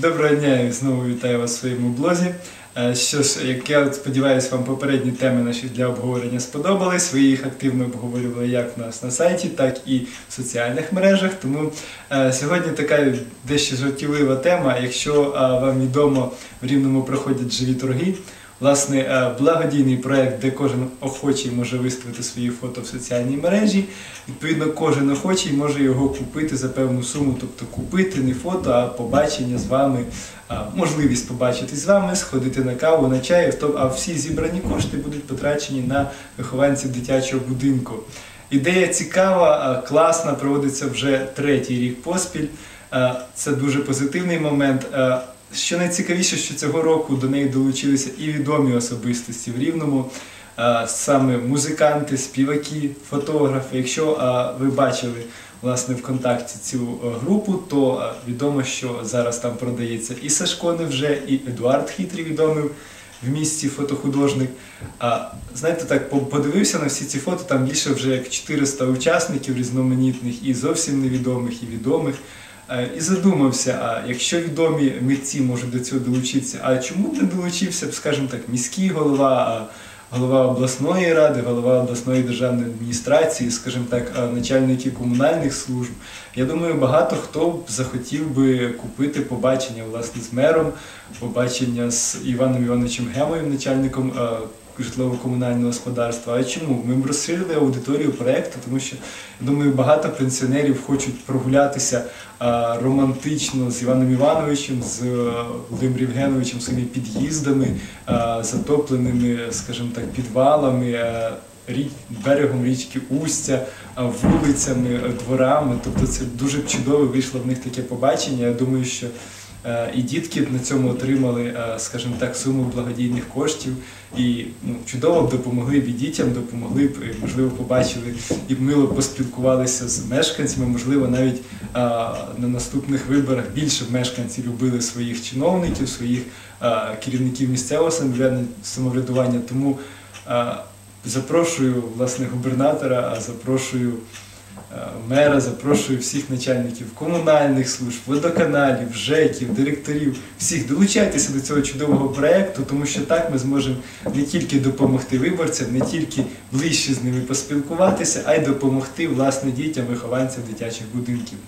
Доброго дня і знову вітаю вас в своєму блозі. Е, Що ж, як я сподіваюся, вам попередні теми наші для обговорення сподобались. Ви їх активно обговорювали як в нас на сайті, так і в соціальних мережах. Тому е, сьогодні така дещо жартівлива тема. Якщо е, вам відомо, в Рівному проходять живі торги. Власне, е, благодійний проект, де кожен охочий може виставити свої фото в соціальній мережі. Відповідно, кожен охочий може його купити за певну суму, тобто купити не фото, а побачення з вами, можливість побачити з вами, сходити на каву, на чай, а всі зібрані кошти будуть потрачені на вихованців дитячого будинку. Ідея цікава, класна, проводиться вже третій рік поспіль. Це дуже позитивний момент. Що найцікавіше, що цього року до неї долучилися і відомі особистості в Рівному, саме музиканти, співаки, фотографи. Якщо ви бачили власне ВКонтакті цю групу, то відомо, що зараз там продається і Сашко Невже, і Едуард Хитрий відомий в місті фотохудожник. А знаєте, так подивився на всі ці фото, там більше вже як 400 учасників різноманітних, і зовсім невідомих, і відомих. Е, І задумався, а якщо відомі митці можуть до цього долучитися, а чому б не долучився б, скажімо так, міський голова, голова обласної ради, голова обласної державної адміністрації, скажімо так, начальники комунальних служб. Я думаю, багато хто б захотів би купити побачення власне з мером, побачення з Іваном Івановичем Гемовим, начальником е, житлово-комунального господарства. А чому? Ми б розширили аудиторію проєкту, тому що я думаю, багато пенсіонерів хочуть прогулятися романтично з Іваном Івановичем, з е, Володимиром Євгеновичем, своїми під'їздами, затопленими, скажімо так, підвалами. е, Берегом річки Устя, вулицями, е, дворами. Тобто це дуже б чудово вийшло в них таке побачення. Я думаю, що і дітки на цьому отримали, е, скажімо так, суму благодійних коштів і ну, чудово б допомогли б і дітям, допомогли б, і, можливо, побачили і мило поспілкувалися з мешканцями. Можливо, навіть а, на наступних виборах більше б мешканці любили своїх чиновників, своїх керівників місцевого самоврядування-. Тому запрошую власне губернатора, запрошую. Мера запрошую всіх начальників комунальних служб, водоканалів, ЖЕКів, директорів. Всіх долучайтеся до цього чудового проєкту, тому що так ми зможемо не тільки допомогти виборцям, не тільки ближче з ними поспілкуватися, а й допомогти власне дітям, вихованцям дитячих будинків.